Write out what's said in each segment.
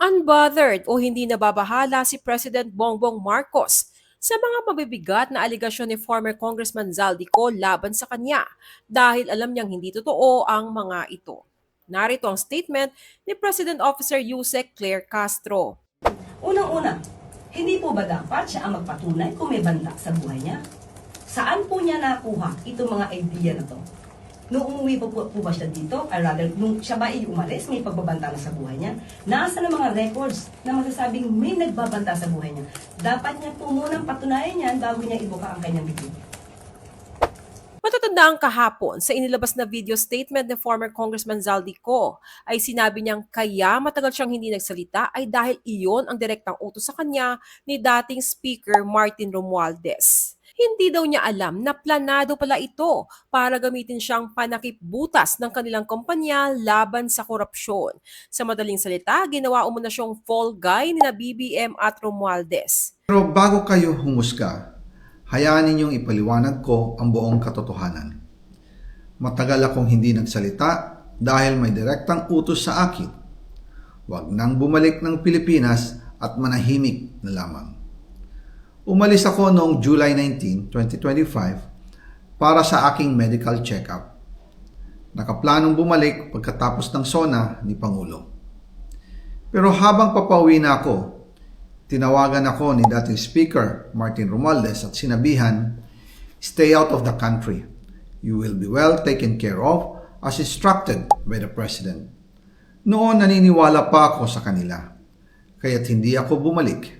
Unbothered o hindi nababahala si President Bongbong Marcos sa mga mabibigat na aligasyon ni former Congressman Zaldico laban sa kanya dahil alam niyang hindi totoo ang mga ito. Narito ang statement ni President Officer Yusek Claire Castro. Unang-una, hindi po ba dapat siya ang magpatunay kung may banta sa buhay niya? Saan po niya nakuha itong mga idea na to? Nung umuwi po, po, ba siya dito, or rather, nung siya ba ay umalis, may pagbabanta na sa buhay niya? Nasa na mga records na magsasabing may nagbabanta sa buhay niya? Dapat niya po munang patunayan yan bago niya ibuka ang kanyang bibig. Matatandaan kahapon sa inilabas na video statement ni former Congressman Zaldico ay sinabi niyang kaya matagal siyang hindi nagsalita ay dahil iyon ang direktang utos sa kanya ni dating Speaker Martin Romualdez. Hindi daw niya alam na planado pala ito para gamitin siyang panakipbutas ng kanilang kumpanya laban sa korupsyon. Sa madaling salita, ginawa umuna siyang fall guy ni na BBM at Romualdez. Pero bago kayo humusga, hayaan ninyong ipaliwanag ko ang buong katotohanan. Matagal akong hindi nagsalita dahil may direktang utos sa akin. Huwag nang bumalik ng Pilipinas at manahimik na lamang. Umalis ako noong July 19, 2025 para sa aking medical check-up. Nakaplanong bumalik pagkatapos ng SONA ni Pangulo. Pero habang papauwi na ako, tinawagan ako ni dating Speaker Martin Romualdez at sinabihan, Stay out of the country. You will be well taken care of as instructed by the President. Noon naniniwala pa ako sa kanila, kaya't hindi ako bumalik.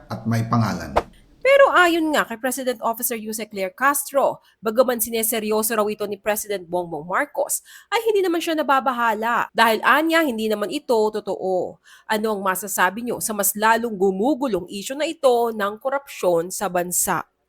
at may pangalan. Pero ayon nga kay President Officer Yusek Claire Castro, bagaman sineseryoso raw ito ni President Bongbong Marcos, ay hindi naman siya nababahala dahil anya hindi naman ito totoo. Ano ang masasabi nyo sa mas lalong gumugulong isyo na ito ng korupsyon sa bansa?